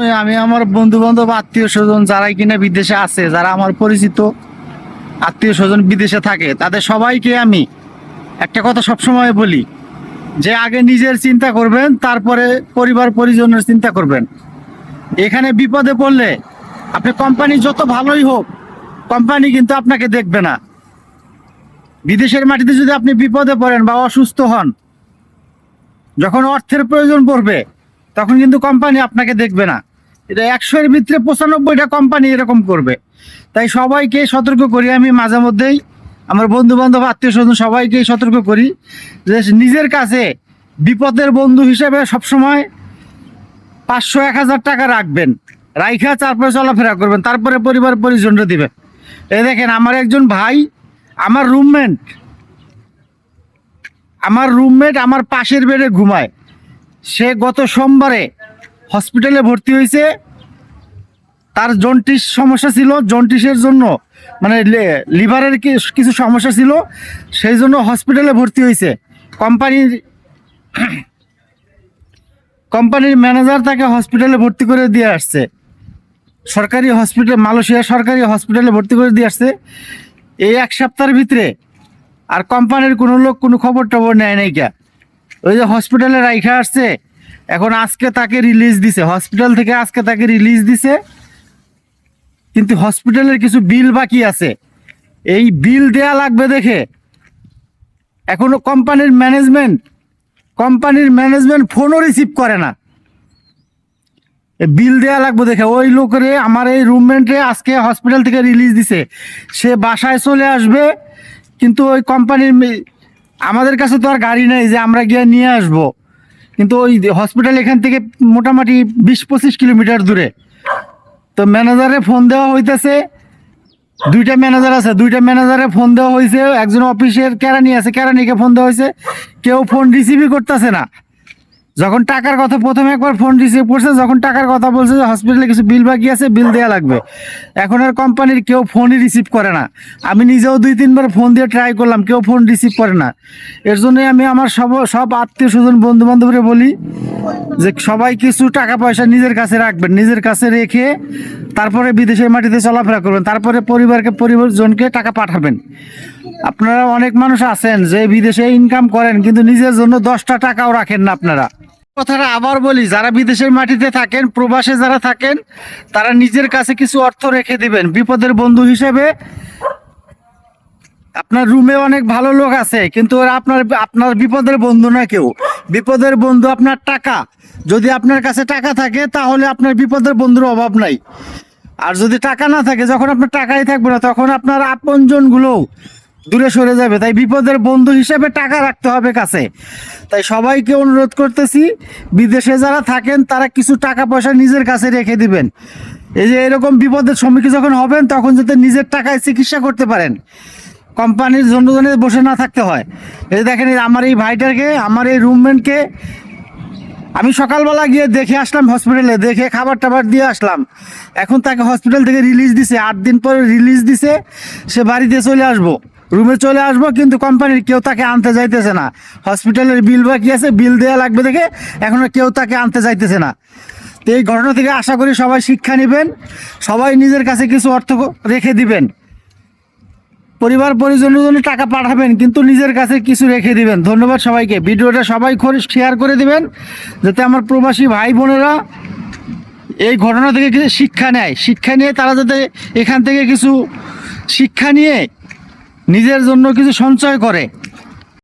আমি আমার বন্ধু বান্ধব আত্মীয় স্বজন যারা কিনা বিদেশে আছে, যারা আমার পরিচিত আত্মীয় স্বজন বিদেশে থাকে, তাদের সবাইকে আমি একটা কথা সবসময় বলি, যে আগে নিজের চিন্তা করবেন, তারপরে পরিবার পরিজনের চিন্তা করবেন। এখানে বিপদে পড়লে আপনি কোম্পানি যত ভালোই হোক কোম্পানি কিন্তু আপনাকে দেখবে না। বিদেশের মাটিতে যদি আপনি বিপদে পড়েন বা অসুস্থ হন, যখন অর্থের প্রয়োজন পড়বে, তখন কিন্তু কোম্পানি আপনাকে দেখবে না। এটা একশোর ভিতরে পঁচানব্বইটা কোম্পানি এরকম করবে। তাই সবাইকে সতর্ক করি আমি মাঝে মধ্যেই। আমার বন্ধু বান্ধব আত্মীয় স্বজন সবাইকে সতর্ক করি যে নিজের কাছে বিপদের বন্ধু হিসেবে সবসময় পাঁচশো, এক হাজার টাকা রাখবেন। রাইখা তারপরে চলাফেরা করবেন। তারপরে পরিবার পরিজনরা দিবেন এই দেখেন, আমার একজন ভাই, আমার রুমমেট আমার রুমমেট আমার পাশের বেডে ঘুমায়। সে গত সোমবারে হসপিটালে ভর্তি হয়েছে। তার জন্টিস সমস্যা ছিল জন্টিসের জন্য মানে লিভারের কিছু সমস্যা ছিল, সেই জন্য হসপিটালে ভর্তি হয়েছে। কোম্পানির কোম্পানির ম্যানেজার তাকে হসপিটালে ভর্তি করে দিয়ে আসছে। সরকারি হসপিটাল, মালয়েশিয়া সরকারি হসপিটালে ভর্তি করে দিয়ে আসছে। এই এক সপ্তাহের ভিতরে আর কোম্পানির কোনো লোক কোনো খবর টবর নেয় নাই কে। ওই যে হসপিটালে রাইখা আসছে এখন আজকে তাকে রিলিজ দিছে। হসপিটাল থেকে আজকে তাকে রিলিজ দিছে। কিন্তু হসপিটালের কিছু বিল বাকি আছে। এই বিল দেয়া লাগবে দেখে। এখনও কোম্পানির ম্যানেজমেন্ট কোম্পানির ম্যানেজমেন্ট ফোনও রিসিভ করে না। বিল দেয়া লাগবে দেখে। ওই লোকেরে, আমার এই রুমমেন্টে আজকে হসপিটাল থেকে রিলিজ দিছে। সে বাসায় চলে আসবে, কিন্তু ওই কোম্পানির আমাদের কাছে তো আর গাড়ি নেই যে আমরা গিয়ে নিয়ে আসব। কিন্তু ওই হসপিটাল এখান থেকে মোটামুটি বিশ পঁচিশ কিলোমিটার দূরে। তো ম্যানেজারে ফোন দেওয়া হইতেছে, দুইটা ম্যানেজার আছে, দুইটা ম্যানেজারে ফোন দেওয়া হয়েছে একজন অফিসের কেরানি আছে, কেরানিকে ফোন দেওয়া হয়েছে কেউ ফোন রিসিভই করতেছে না। যখন টাকার কথা প্রথমে একবার ফোন রিসিভ করছে, যখন টাকার কথা বলছে যে হসপিটালে কিছু বিল বাকি আছে বিল দেওয়া লাগবে। এখন আর কোম্পানির কেউ ফোনই রিসিভ করে না। আমি নিজেও দুই, তিনবার ফোন দিয়ে ট্রাই করলাম, কেউ ফোন রিসিভ করে না। এর জন্যই আমি আমার সব সব আত্মীয় স্বজন বন্ধু বান্ধবরে বলি যে সবাই কিছু টাকা পয়সা নিজের কাছে রাখবেন। নিজের কাছে রেখে তারপরে বিদেশের মাটিতে চলাফেরা করবেন। তারপরে পরিবারকে, পরিবারজনকে টাকা পাঠাবেন। আপনারা অনেক মানুষ আছেন যে বিদেশে ইনকাম করেন, কিন্তু নিজের জন্য দশটা টাকাও রাখেন না আপনারা। কথাটা আবার বলি, যারা বিদেশের মাটিতে থাকেন, প্রবাসে যারা থাকেন, তারা নিজের কাছে কিছু অর্থ রেখে দিবেন। বিপদের বন্ধু হিসেবে আপনার রুমে অনেক ভালো লোক আছে, কিন্তু আপনার আপনার বিপদের বন্ধু না কেউ। বিপদের বন্ধু আপনার টাকা। যদি আপনার কাছে টাকা থাকে, তাহলে আপনার বিপদের বন্ধুর অভাব নাই। আর যদি টাকা না থাকে, যখন আপনার টাকাই থাকবে না, তখন আপনার আপনজনগুলো দূরে সরে যাবে। তাই বিপদের বন্ধু হিসেবে টাকা রাখতে হবে কাছে। তাই সবাইকে অনুরোধ করতেছি, বিদেশে যারা থাকেন, তারা কিছু টাকা পয়সা নিজের কাছে রেখে দিবেন। এই যে এরকম বিপদের সম্মুখীন যখন হবেন, তখন যাতে নিজের টাকায় চিকিৎসা করতে পারেন। কোম্পানির জন্য যেন বসে না থাকতে হয়। এই যে দেখেন আমার এই ভাইটাকে, আমার এই রুমমেটকে আমি সকালবেলা গিয়ে দেখে আসলাম হসপিটালে দেখে খাবার টাবার দিয়ে আসলাম। এখন তাকে হসপিটাল থেকে রিলিজ দিছে, আট দিন পরে রিলিজ দিছে, সে বাড়িতে চলে আসব। রুমে চলে আসব, কিন্তু কোম্পানির কেউ তাকে আনতে যাইতেছে না। হসপিটালের বিল বাকি আছে, বিল দেওয়া লাগবে দেখে এখনও কেউ তাকে আনতে যাইতেছে না। তো এই ঘটনা থেকে আশা করি সবাই শিক্ষা নেবেন, সবাই নিজের কাছে কিছু অর্থ রেখে দিবেন। পরিবার পরিজনের জন্য টাকা পাঠাবেন, কিন্তু নিজের কাছে কিছু রেখে দিবেন। ধন্যবাদ সবাইকে। ভিডিওটা সবাই শেয়ার করে দিবেন, যাতে আমার প্রবাসী ভাই বোনেরা এই ঘটনা থেকে কিছু শিক্ষা নেয়। শিক্ষা নিয়ে তারা যাতে এখান থেকে কিছু শিক্ষা নিয়ে নিজের জন্য কিছু সঞ্চয় করে।